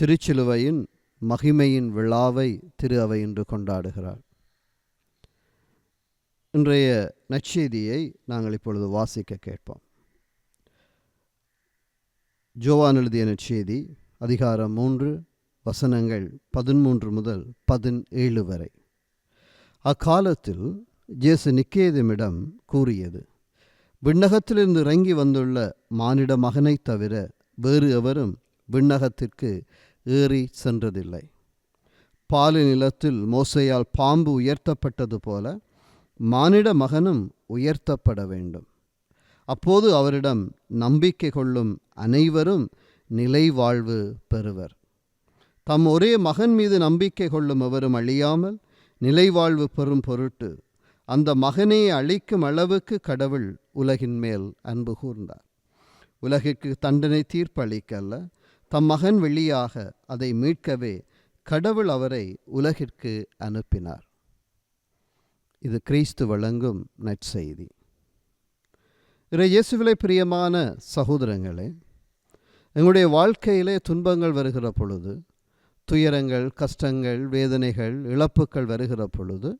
திருச்சிலுவையின் மகிமையின் விழாவை திரு அவை இன்று கொண்டாடுகிறார் இன்றைய நற்செய்தியை நாங்கள் இப்பொழுது வாசிக்க கேட்போம். ஜோவான் எழுதிய நற்செய்தி அதிகாரம் மூன்று வசனங்கள் பதிமூன்று முதல் பதினேழு வரை. அக்காலத்தில் ஜேசு நிக்கேதமிடம் கூறியது விண்ணகத்திலிருந்து இறங்கி வந்துள்ள மானிட மகனைத் தவிர வேறு எவரும் விண்ணகத்திற்கு ஏறி சென்றதில்லை. பாலி நிலத்தில் மோசையால் பாம்பு உயர்த்தப்பட்டது போல மானிட மகனும் உயர்த்தப்பட வேண்டும். அப்போது அவரிடம் நம்பிக்கை கொள்ளும் அனைவரும் நிலை வாழ்வு பெறுவர். தம் ஒரே மகன் மீது நம்பிக்கை கொள்ளும் எவரும் அழியாமல் நிலை வாழ்வு பெறும் பொருட்டு அந்த மகனை அழிக்கும் அளவுக்கு கடவுள் உலகின் மேல் அன்பு கூர்ந்தார். உலகிற்கு தண்டனை தீர்ப்பளிக்கல்ல தம் மகன் வெளியாக அதை மீட்கவே கடவுள் அவரை உலகிற்கு அனுப்பினார். இது கிறிஸ்து வழங்கும் நற்செய்தி. இறை இயேசுவிலே பிரியமான சகோதரங்களே எங்களுடைய வாழ்க்கையிலே துன்பங்கள் வருகிற பொழுது துயரங்கள் கஷ்டங்கள் வேதனைகள் இழப்புகள் வருகிற பொழுது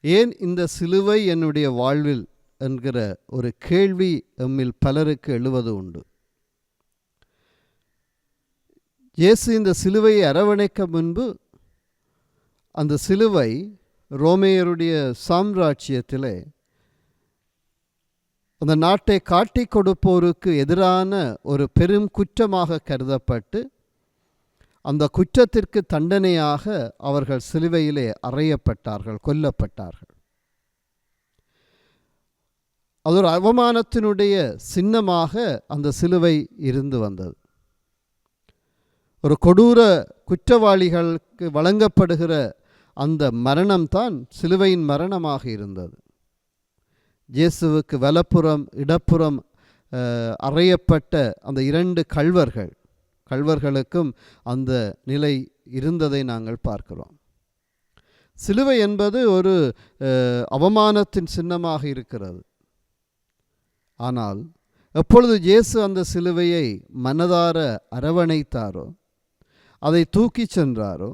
ஏன் இந்த சிலுவை என்னுடைய வாழ்வில் என்கிற ஒரு கேள்வி எம்மில் பலருக்கு எழுவது உண்டு? இயேசு இந்த சிலுவையை அரவணைக்க முன்பு அந்த சிலுவை ரோமேயருடைய சாம்ராஜ்யத்திலே அந்த நாட்டை காட்டி கொடுப்போருக்கு எதிரான ஒரு பெரும் குற்றமாக கருதப்பட்டு அந்த குற்றத்திற்கு தண்டனையாக அவர்கள் சிலுவையிலே அறையப்பட்டார்கள் கொல்லப்பட்டார்கள். அது ஒரு அவமானத்தினுடைய சின்னமாக அந்த சிலுவை இருந்து வந்தது. ஒரு கொடூர குற்றவாளிகளுக்கு வழங்கப்படுகிற அந்த மரணம்தான் சிலுவையின் மரணமாக இருந்தது. இயேசுவுக்கு வலப்புறம் இடப்புறம் அறையப்பட்ட அந்த இரண்டு கல்வர்கள் கல்வர்களுக்கும் அந்த நிலை இருந்ததை நாங்கள் பார்க்கிறோம். சிலுவை என்பது ஒரு அவமானத்தின் சின்னமாக இருக்கிறது. ஆனால் எப்பொழுது இயேசு அந்த சிலுவையை மனதார அரவணைத்தாரோ அதை தூக்கி சென்றாரோ?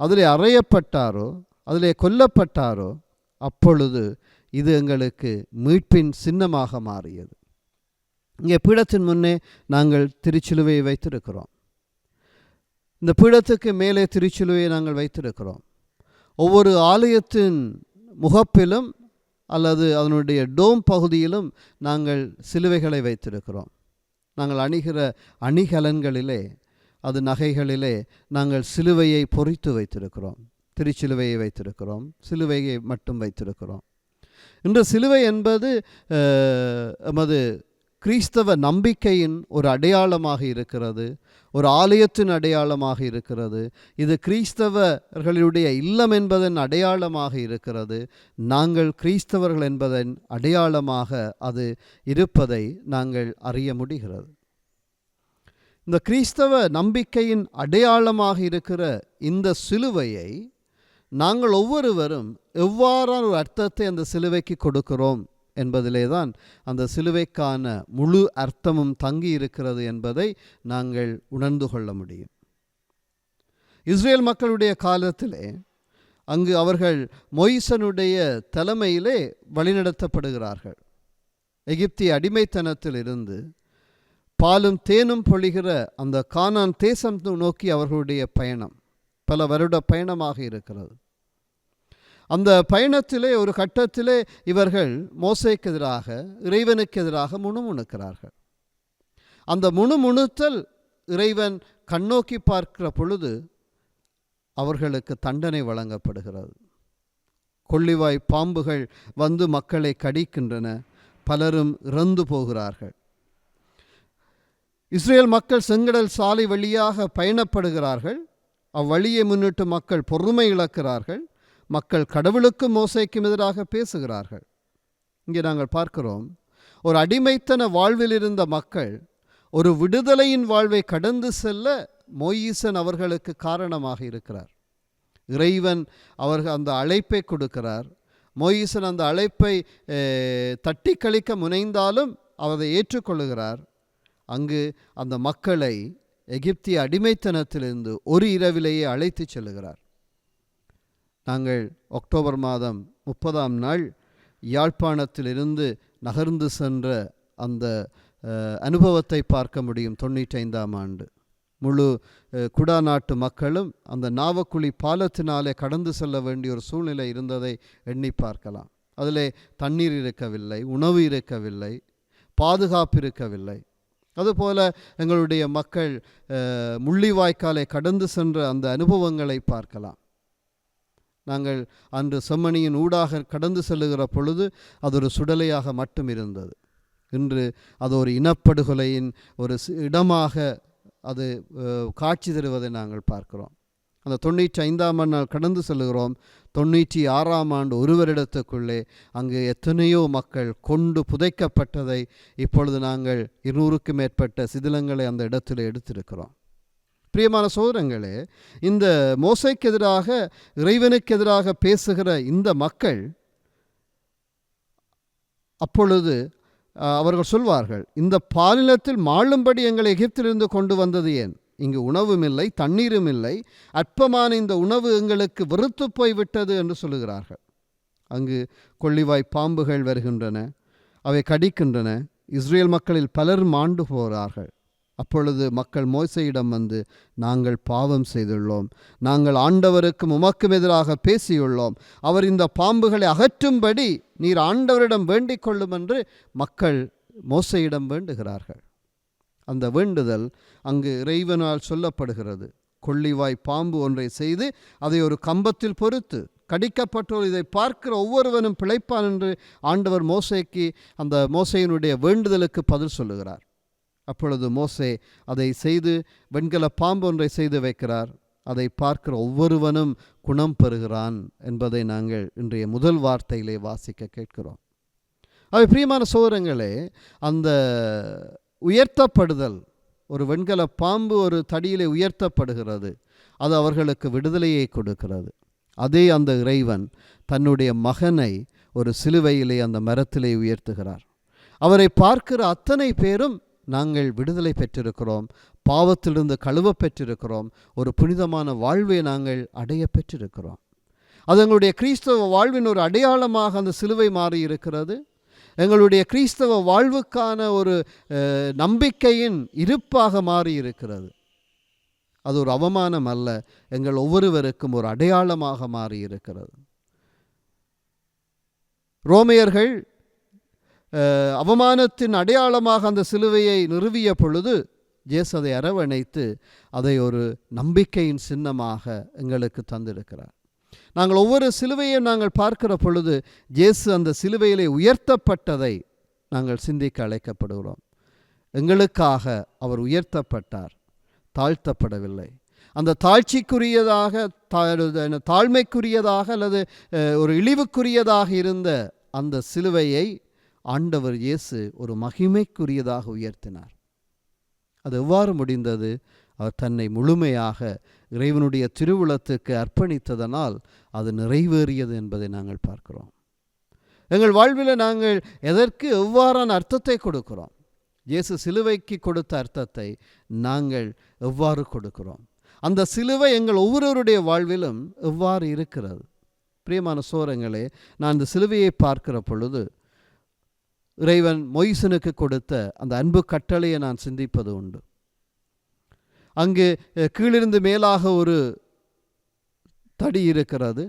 அதில் அறையப்பட்டாரோ? அதிலே கொல்லப்பட்டாரோ? அப்பொழுது இது எங்களுக்கு மீட்பின் சின்னமாக மாறியது. இங்கே பீடத்தின் முன்னே நாங்கள் திருச்சிலுவையை வைத்திருக்கிறோம். இந்த பீடத்துக்கு மேலே திருச்சிலுவையை நாங்கள் வைத்திருக்கிறோம். ஒவ்வொரு ஆலயத்தின் முகப்பிலும் அல்லது அதனுடைய டோம் பகுதியிலும் நாங்கள் சிலுவைகளை வைத்திருக்கிறோம். நாங்கள் அணிகிற அணிகலன்களிலே அது நகைகளிலே நாங்கள் சிலுவையை பொறித்து வைத்திருக்கிறோம். திருச்சிலுவையை வைத்திருக்கிறோம். சிலுவையை மட்டும் வைத்திருக்கிறோம். இன்று சிலுவை என்பது எமது கிறிஸ்தவ நம்பிக்கையின் ஒரு அடையாளமாக இருக்கிறது. ஒரு ஆலயத்தின் அடையாளமாக இருக்கிறது. இது கிறிஸ்தவர்களுடைய இல்லம் என்பதன் அடையாளமாக இருக்கிறது. நாங்கள் கிறிஸ்தவர்கள் என்பதன் அடையாளமாக அது இருப்பதை நாங்கள் அறிய முடிகிறது. இந்த கிறிஸ்தவ நம்பிக்கையின் அடையாளமாக இருக்கிற இந்த சிலுவையை நாங்கள் ஒவ்வொருவரும் எவ்வாறான ஒரு அர்த்தத்தை அந்த சிலுவைக்கு கொடுக்கிறோம் என்பதிலே தான் அந்த சிலுவைக்கான முழு அர்த்தமும் தங்கி இருக்கிறது என்பதை நாங்கள் உணர்ந்து கொள்ள முடியும். இஸ்ரேல் மக்களுடைய காலத்திலே அங்கு அவர்கள் மொய்சனுடைய தலைமையிலே வழிநடத்தப்படுகிறார்கள். எகிப்திய அடிமைத்தனத்தில் இருந்து பாலும் தேனும் பொழிகிற அந்த கானான் தேசம் நோக்கி அவர்களுடைய பயணம். பல வருட பயணமாக இருக்கிறது. அந்த பயணத்திலே ஒரு கட்டத்திலே இவர்கள் மோசைக்கு எதிராக இறைவனுக்கு எதிராக முணுமுணுக்கிறார்கள். அந்த முணுமுணுத்தல் இறைவன் கண்ணோக்கி பார்க்கிற பொழுது அவர்களுக்கு தண்டனை வழங்கப்படுகிறது. கொள்ளிவாய் பாம்புகள் வந்து மக்களை கடிக்கின்றன. பலரும் இறந்து போகிறார்கள். இஸ்ரேல் மக்கள் செங்கடல் சாலை வழியாக பயணப்படுகிறார்கள். அவ்வழியை முன்னிட்டு மக்கள் பொறுமை இழக்கிறார்கள். மக்கள் கடவுளுக்கும் மோசைக்கும் எதிராக பேசுகிறார்கள். இங்கே நாங்கள் பார்க்கிறோம் ஒரு அடிமைத்தன வாழ்வில் இருந்த மக்கள் ஒரு விடுதலையின் வாழ்வை கடந்து செல்ல மொயீசன் அவர்களுக்கு காரணமாக இருக்கிறார். இறைவன் அவர்கள் அந்த அழைப்பை கொடுக்கிறார். மொயீசன் அந்த அழைப்பை தட்டி கழிக்க முனைந்தாலும் அவரை ஏற்றுக்கொள்கிறார். அங்கு அந்த மக்களை எகிப்திய அடிமைத்தனத்திலிருந்து ஒரு இரவிலேயே அழைத்துச் செல்லுகிறார். நாங்கள் அக்டோபர் மாதம் முப்பதாம் நாள் யாழ்ப்பாணத்திலிருந்து நகர்ந்து சென்ற அந்த அஹ், அனுபவத்தை பார்க்க முடியும் தொண்ணூற்றி ஐந்தாம் ஆண்டு. முழு குடா நாட்டு மக்களும் அந்த நாவக்குழி பாலத்தினாலே கடந்து செல்ல வேண்டிய ஒரு சூழ்நிலை இருந்ததை எண்ணி பார்க்கலாம். அதிலே தண்ணீர் இருக்கவில்லை உணவு இருக்கவில்லை பாதுகாப்பு இருக்கவில்லை. அதுபோல எங்களுடைய மக்கள் முள்ளிவாய்க்காலை கடந்து சென்ற அந்த அனுபவங்களை பார்க்கலாம். நாங்கள் அன்று செம்மணியின் ஊடாக கடந்து செல்லுகிற பொழுது அது ஒரு சுடலையாக மட்டும் இருந்தது. இன்று அது ஒரு இனப்படுகொலையின் ஒரு இடமாக அது காட்சி தருவதை நாங்கள் பார்க்கிறோம். அந்த தொண்ணூற்றி ஐந்தாம் நாள் கடந்து செல்கிறோம் தொண்ணூற்றி ஆறாம் ஆண்டு ஒரு வருடத்துக்குள்ளே அங்கு எத்தனையோ மக்கள் கொண்டு புதைக்கப்பட்டதை இப்பொழுது நாங்கள் இருநூறுக்கும் மேற்பட்ட சிதிலங்களை அந்த இடத்தில் எடுத்திருக்கிறோம். பிரியமான சோதரங்களே இந்த மோசைக்கு எதிராக இறைவனுக்கு எதிராக பேசுகிற இந்த மக்கள் அப்பொழுது அவர்கள் சொல்வார்கள் இந்த பாலினத்தில் மாளும்படி எங்களை எகிப்திலிருந்து கொண்டு வந்தது ஏன்? இங்கு உணவும் இல்லை தண்ணீரும் இல்லை. அற்பமான இந்த உணவு எங்களுக்கு வெறுத்து போய்விட்டது என்று சொல்லுகிறார்கள். அங்கு கொள்ளிவாய் பாம்புகள் வருகின்றன அவை கடிக்கின்றன. இஸ்ரேல் மக்களில் பலர் மாண்டு போகிறார்கள். அப்பொழுது மக்கள் மோசையிடம் வந்து நாங்கள் பாவம் செய்துள்ளோம். நாங்கள் ஆண்டவருக்கும் உமக்கும் எதிராக பேசியுள்ளோம். அவர் இந்த பாம்புகளை அகற்றும்படி நீர் ஆண்டவரிடம் வேண்டிக் கொள்ளும் என்று மக்கள் மோசையிடம் வேண்டுகிறார்கள். அந்த வேண்டுதல் அங்கு இறைவனால் சொல்லப்படுகிறது. கொள்ளிவாய் பாம்பு ஒன்றை செய்து அதை ஒரு கம்பத்தில் பொறுத்து கடிக்கப்பட்டோர் இதை பார்க்கிற ஒவ்வொருவனும் பிழைப்பான் என்று ஆண்டவர் மோசைக்கு அந்த மோசையினுடைய வேண்டுதலுக்கு பதில் சொல்லுகிறார். அப்பொழுது மோசே அதை செய்து வெண்கல பாம்பு ஒன்றை செய்து வைக்கிறார். அதை பார்க்கிற ஒவ்வொருவனும் குணம் பெறுகிறான் என்பதை நாங்கள் இன்றைய முதல் வார்த்தையிலே வாசிக்க கேட்கிறோம். அவை பிரியமான சோதரங்களே அந்த உயர்த்தப்படுதல். ஒரு வெண்கல பாம்பு ஒரு தடியிலே உயர்த்தப்படுகிறது. அது அவர்களுக்கு விடுதலையை கொடுக்கிறது. அதே அந்த இறைவன் தன்னுடைய மகனை ஒரு சிலுவையிலே அந்த மரத்திலே உயர்த்துகிறார். அவரை பார்க்கிற அத்தனை பேரும் நாங்கள் விடுதலை பெற்றிருக்கிறோம். பாவத்திலிருந்து கழுவ பெற்றிருக்கிறோம். ஒரு புனிதமான வாழ்வை நாங்கள் அடைய பெற்றிருக்கிறோம். அது எங்களுடைய கிறிஸ்தவ வாழ்வின் ஒரு அடையாளமாக அந்த சிலுவை மாறி இருக்கிறது எங்களுடைய கிறிஸ்தவ வாழ்வுக்கான ஒரு நம்பிக்கையின் இருப்பாக மாறி இருக்கிறது அது ஒரு அவமானம் அல்ல. எங்கள் ஒவ்வொருவருக்கும் ஒரு அடையாளமாக மாறி இருக்கிறது ரோமையர்கள் அவமானத்தின் அடையாளமாக அந்த சிலுவையை நிறுவிய பொழுது ஜேசு அதை அரவணைத்து அதை ஒரு நம்பிக்கையின் சின்னமாக எங்களுக்கு தந்திருக்கிறார். நாங்கள் ஒவ்வொரு சிலுவையும் நாங்கள் பார்க்கிற பொழுது ஜேசு அந்த சிலுவையிலே உயர்த்தப்பட்டதை நாங்கள் சிந்திக்க அழைக்கப்படுகிறோம். எங்களுக்காக அவர் உயர்த்தப்பட்டார் தாழ்த்தப்படவில்லை. அந்த தாழ்ச்சிக்குரியதாக தா- தாழ்மைக்குரியதாக அல்லது ஒரு இழிவுக்குரியதாக இருந்த அந்த சிலுவையை ஆண்டவர் இயேசு ஒரு மகிமைக்குரியதாக உயர்த்தினார். அது எவ்வாறு முடிந்தது? அவர் தன்னை முழுமையாக இறைவனுடைய திருவுளத்துக்கு அர்ப்பணித்ததனால் அது நிறைவேறியது என்பதை நாங்கள் பார்க்கிறோம். எங்கள் வாழ்வில் நாங்கள் எதற்கு எவ்வாறான அர்த்தத்தை கொடுக்கிறோம்? இயேசு சிலுவைக்கு கொடுத்த அர்த்தத்தை நாங்கள் எவ்வாறு கொடுக்கிறோம்? அந்த சிலுவை எங்கள் ஒவ்வொருவருடைய வாழ்விலும் எவ்வாறு இருக்கிறது? பிரியமான சோரங்களே நான் இந்த சிலுவையை பார்க்கிற பொழுது இறைவன் மொய்சனுக்கு கொடுத்த அந்த அன்பு கட்டளையை நான் சிந்திப்பது உண்டு. அங்கு கீழிருந்து மேலாக ஒரு தடி இருக்கிறது.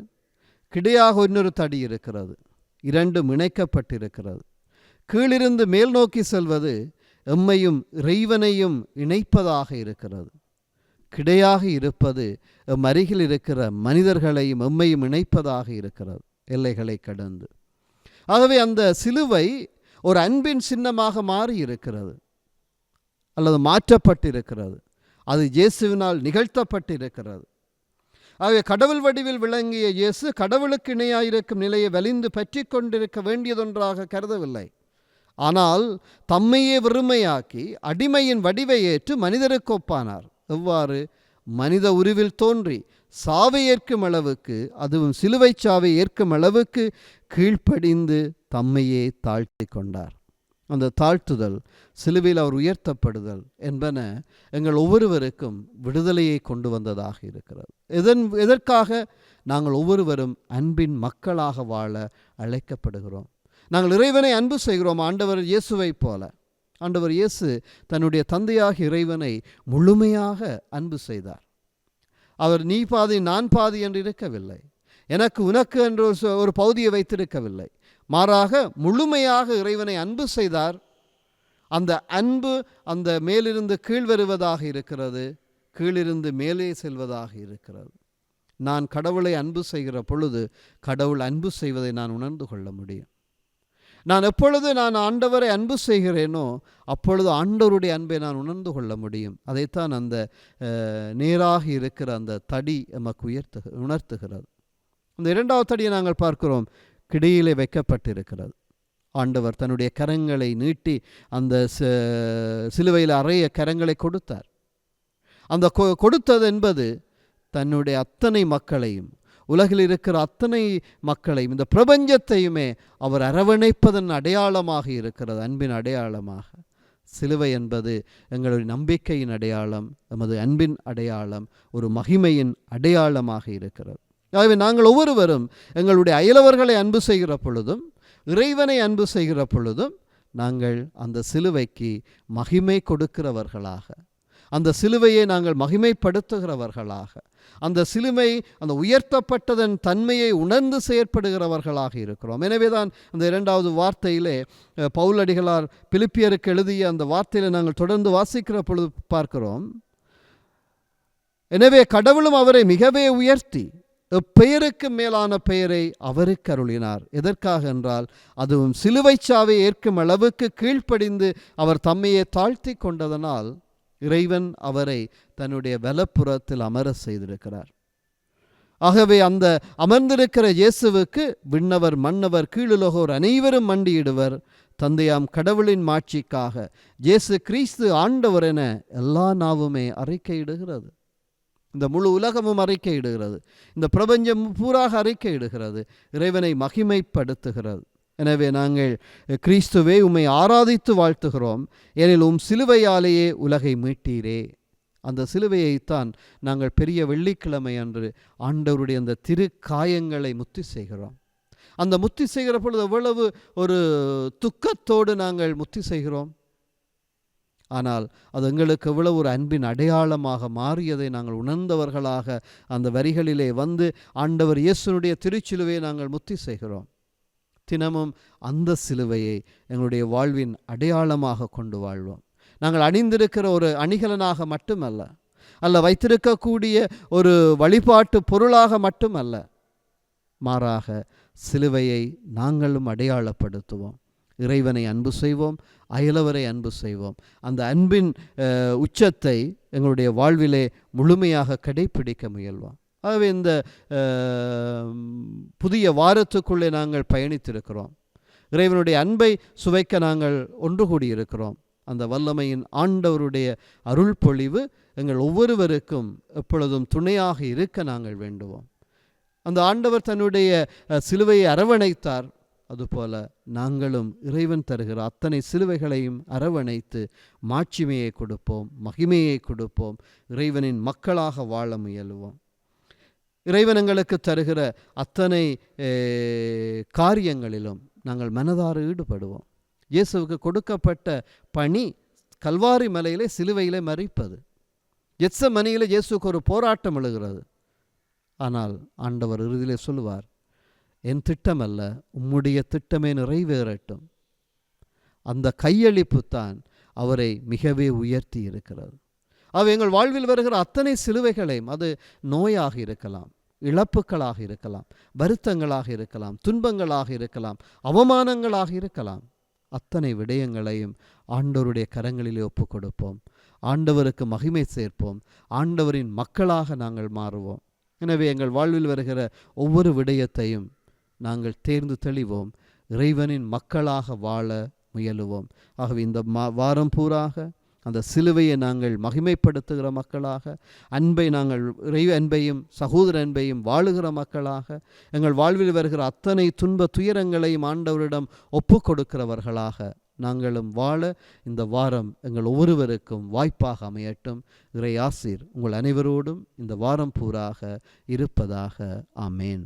கிடையாக இன்னொரு தடி இருக்கிறது. இரண்டும் இணைக்கப்பட்டிருக்கிறது. கீழிருந்து மேல் நோக்கி செல்வது எம்மையும் இறைவனையும் இணைப்பதாக இருக்கிறது. கிடையாக இருப்பது எம் அருகில் இருக்கிற மனிதர்களையும் எம்மையும் இணைப்பதாக இருக்கிறது. எல்லைகளை கடந்து. ஆகவே அந்த சிலுவை ஒரு அன்பின் சின்னமாக மாறி இருக்கிறது அல்லது மாற்றப்பட்டிருக்கிறது. அது இயேசுவினால் நிகழ்த்தப்பட்டிருக்கிறது. ஆகவே கடவுள் வடிவில் விளங்கிய இயேசு கடவுளுக்கு இணையாயிருக்கும் நிலையை வலிந்து பற்றி கொண்டிருக்க வேண்டியதொன்றாக கருதவில்லை. ஆனால் தம்மையே வெறுமையாக்கி அடிமையின் வடிவை ஏற்று மனிதருக்கு ஒப்பானார். எவ்வாறு மனித உருவில் தோன்றி சாவை ஏற்கும் அளவுக்கு அதுவும் சிலுவைச் சாவை ஏற்கும் அளவுக்கு கீழ்ப்படிந்து தம்மையே தாழ்த்தி கொண்டார். அந்த தாழ்த்துதல் சிலுவையில் அவர் உயர்த்தப்படுதல் என்பன எங்கள் ஒவ்வொருவருக்கும் விடுதலையை கொண்டு வந்ததாக இருக்கிறது. எதன் எதற்காக? நாங்கள் ஒவ்வொருவரும் அன்பின் மக்களாக வாழ அழைக்கப்படுகிறோம். நாங்கள் இறைவனை அன்பு செய்கிறோம் ஆண்டவர் இயேசுவை போல. ஆண்டவர் இயேசு தன்னுடைய தந்தையாக இறைவனை முழுமையாக அன்பு செய்தார். அவர் நீ பாதி நான் பாதி என்று இருக்கவில்லை. எனக்கு உனக்கு என்று ஒரு ஒரு பகுதியை வைத்திருக்கவில்லை. மாறாக முழுமையாக இறைவனை அன்பு செய்தார். அந்த அன்பு அந்த மேலிருந்து கீழ் வருவதாக இருக்கிறது கீழிருந்து மேலே செல்வதாக இருக்கிறது. நான் கடவுளை அன்பு செய்கிற பொழுது கடவுள் அன்பு செய்வதை நான் உணர்ந்து கொள்ள முடியும். நான் எப்பொழுது நான் ஆண்டவரை அன்பு செய்கிறேனோ அப்பொழுது ஆண்டவருடைய அன்பை நான் உணர்ந்து கொள்ள முடியும். அதைத்தான் அந்த அஹ், நேராக இருக்கிற அந்த தடி நமக்கு உயர்த்து உணர்த்துகிறது. இந்த இரண்டாவது தடியை நாங்கள் பார்க்கிறோம். கிடையிலே வைக்கப்பட்டிருக்கிறது. ஆண்டவர் தன்னுடைய கரங்களை நீட்டி அந்த ச- சிலுவையில் அறைய கரங்களை கொடுத்தார். அந்த கொ- கொடுத்தது என்பது தன்னுடைய அத்தனை மக்களையும் உலகில் இருக்கிற அத்தனை மக்களையும் இந்த பிரபஞ்சத்தையுமே அவர் அரவணைப்பதன் அடையாளமாக இருக்கிறது அன்பின் அடையாளமாக. சிலுவை என்பது எங்களுடைய நம்பிக்கையின் அடையாளம் எமது அன்பின் அடையாளம் ஒரு மகிமையின் அடையாளமாக இருக்கிறது. ஆகவே நாங்கள் ஒவ்வொருவரும் எங்களுடைய அயலவர்களை அன்பு செய்கிற பொழுதும் இறைவனை அன்பு செய்கிற பொழுதும் நாங்கள் அந்த சிலுவைக்கு மகிமை கொடுக்கிறவர்களாக அந்த சிலுவையை நாங்கள் மகிமைப்படுத்துகிறவர்களாக அந்த சிலுமை அந்த உயர்த்தப்பட்டதன் தன்மையை உணர்ந்து செயற்படுகிறவர்களாக இருக்கிறோம். எனவே தான் அந்த இரண்டாவது வார்த்தையிலே பவுலடிகளார் பிலிப்பியருக்கு எழுதிய அந்த வார்த்தையில நாங்கள் தொடர்ந்து வாசிக்கிற பொழுது பார்க்கிறோம். எனவே கடவுளும் அவரை மிகவே உயர்த்தி எப்பெயருக்கு மேலான பெயரை அவருக்கு அருளினார்? எதற்காக என்றால் அதுவும் சிலுவைச் சாவை ஏற்கும் அளவுக்கு கீழ்ப்படிந்து அவர் தம்மையே தாழ்த்தி கொண்டதனால் இறைவன் அவரை தன்னுடைய வலப்புறத்தில் அமர செய்திருக்கிறார். ஆகவே அந்த அமர்ந்திருக்கிற இயேசுவுக்கு விண்ணவர் மன்னவர் கீழுலகோர் அனைவரும் மண்டியிடுவர். தந்தையாம் கடவுளின் மாட்சிக்காக. இயேசு கிறிஸ்து ஆண்டவர் என எல்லா நாவுமே அறிக்கையிடுகிறது. இந்த முழு உலகமும் அறிக்கையிடுகிறது. இந்த பிரபஞ்சம் பூராக அறிக்கையிடுகிறது. இறைவனை மகிமைப்படுத்துகிறது. எனவே நாங்கள் கிறிஸ்துவே உம்மை ஆராதித்து வாழ்த்துகிறோம். எனில் உம் சிலுவையாலேயே உலகை மீட்டீரே. அந்த சிலுவையைத்தான் நாங்கள் பெரிய வெள்ளிக்கிழமை அன்று ஆண்டவருடைய அந்த திரு காயங்களை முத்தி செய்கிறோம். அந்த முத்தி செய்கிற பொழுது எவ்வளவு ஒரு துக்கத்தோடு நாங்கள் முத்தி செய்கிறோம்? ஆனால் அது எங்களுக்கு எவ்வளவு ஒரு அன்பின் அடையாளமாக மாறியதை நாங்கள் உணர்ந்தவர்களாக அந்த வரிகளிலே வந்து ஆண்டவர் இயேசுனுடைய திருச்சிலுவையை நாங்கள் முத்தி செய்கிறோம். தினமும் அந்த சிலுவையை எங்களுடைய வாழ்வின் அடையாளமாக கொண்டு வாழ்வோம். நாங்கள் அணிந்திருக்கிற ஒரு அணிகலனாக மட்டுமல்ல அல்ல வைத்திருக்கக்கூடிய ஒரு வழிபாட்டு பொருளாக மட்டுமல்ல மாறாக சிலுவையை நாங்களும் அடையாளப்படுத்துவோம். இறைவனை அன்பு செய்வோம் அயலவரை அன்பு செய்வோம். அந்த அன்பின் உச்சத்தை எங்களுடைய வாழ்விலே முழுமையாக கடைப்பிடிக்க முயல்வோம். ஆகவே இந்த புதிய வாரத்துக்குள்ளே நாங்கள் பயணித்திருக்கிறோம். இறைவனுடைய அன்பை சுவைக்க நாங்கள் ஒன்று கூடியிருக்கிறோம். அந்த வல்லமையின் ஆண்டவருடைய அருள் பொழிவு எங்கள் ஒவ்வொருவருக்கும் எப்பொழுதும் துணையாக இருக்க நாங்கள் வேண்டுவோம். அந்த ஆண்டவர் தன்னுடைய சிலுவையை அரவணைத்தார். அதுபோல நாங்களும் இறைவன் தருகிற அத்தனை சிலுவைகளையும் அரவணைத்து மாட்சிமையை கொடுப்போம் மகிமையை கொடுப்போம் இறைவனின் மக்களாக வாழ முயலுவோம். இறைவன் எங்களுக்கு தருகிற அத்தனை காரியங்களிலும் நாங்கள் மனதார ஈடுபடுவோம். இயேசுவுக்கு கொடுக்கப்பட்ட பணி கல்வாரி மலையிலே சிலுவையிலே மறிப்பது. எச்ச மணியில் இயேசுக்கு ஒரு போராட்டம் எழுகிறது. ஆனால் ஆண்டவர் இறுதியிலே சொல்லுவார் என் திட்டமல்ல உம்முடைய திட்டமே நிறைவேறட்டும். அந்த கையளிப்பு தான் அவரை மிகவே உயர்த்தி இருக்கிறது. அவை எங்கள் வாழ்வில் வருகிற அத்தனை சிலுவைகளையும் அது நோயாக இருக்கலாம் இழப்புக்களாக இருக்கலாம் வருத்தங்களாக இருக்கலாம் துன்பங்களாக இருக்கலாம் அவமானங்களாக இருக்கலாம். அத்தனை விடயங்களையும் ஆண்டவருடைய கரங்களிலே ஒப்பு கொடுப்போம் ஆண்டவருக்கு மகிமை சேர்ப்போம். ஆண்டவரின் மக்களாக நாங்கள் மாறுவோம். எனவே எங்கள் வாழ்வில் வருகிற ஒவ்வொரு விடயத்தையும் நாங்கள் தேர்ந்து தெளிவோம். இறைவனின் மக்களாக வாழ முயலுவோம். ஆகவே இந்த மா வாரம் பூராக அந்த சிலுவையை நாங்கள் மகிமைப்படுத்துகிற மக்களாக அன்பை நாங்கள் இறை அன்பையும் சகோதர அன்பையும் வாழுகிற மக்களாக எங்கள் வாழ்வில் வருகிற அத்தனை துன்ப துயரங்களையும் ஆண்டவரிடம் ஒப்பு கொடுக்கிறவர்களாக நாங்களும் வாழ இந்த வாரம் எங்கள் ஒவ்வொருவருக்கும் வாய்ப்பாக அமையட்டும். இறை ஆசீர் உங்கள் அனைவரோடும் இந்த வாரம் பூராக இருப்பதாக. ஆமேன்.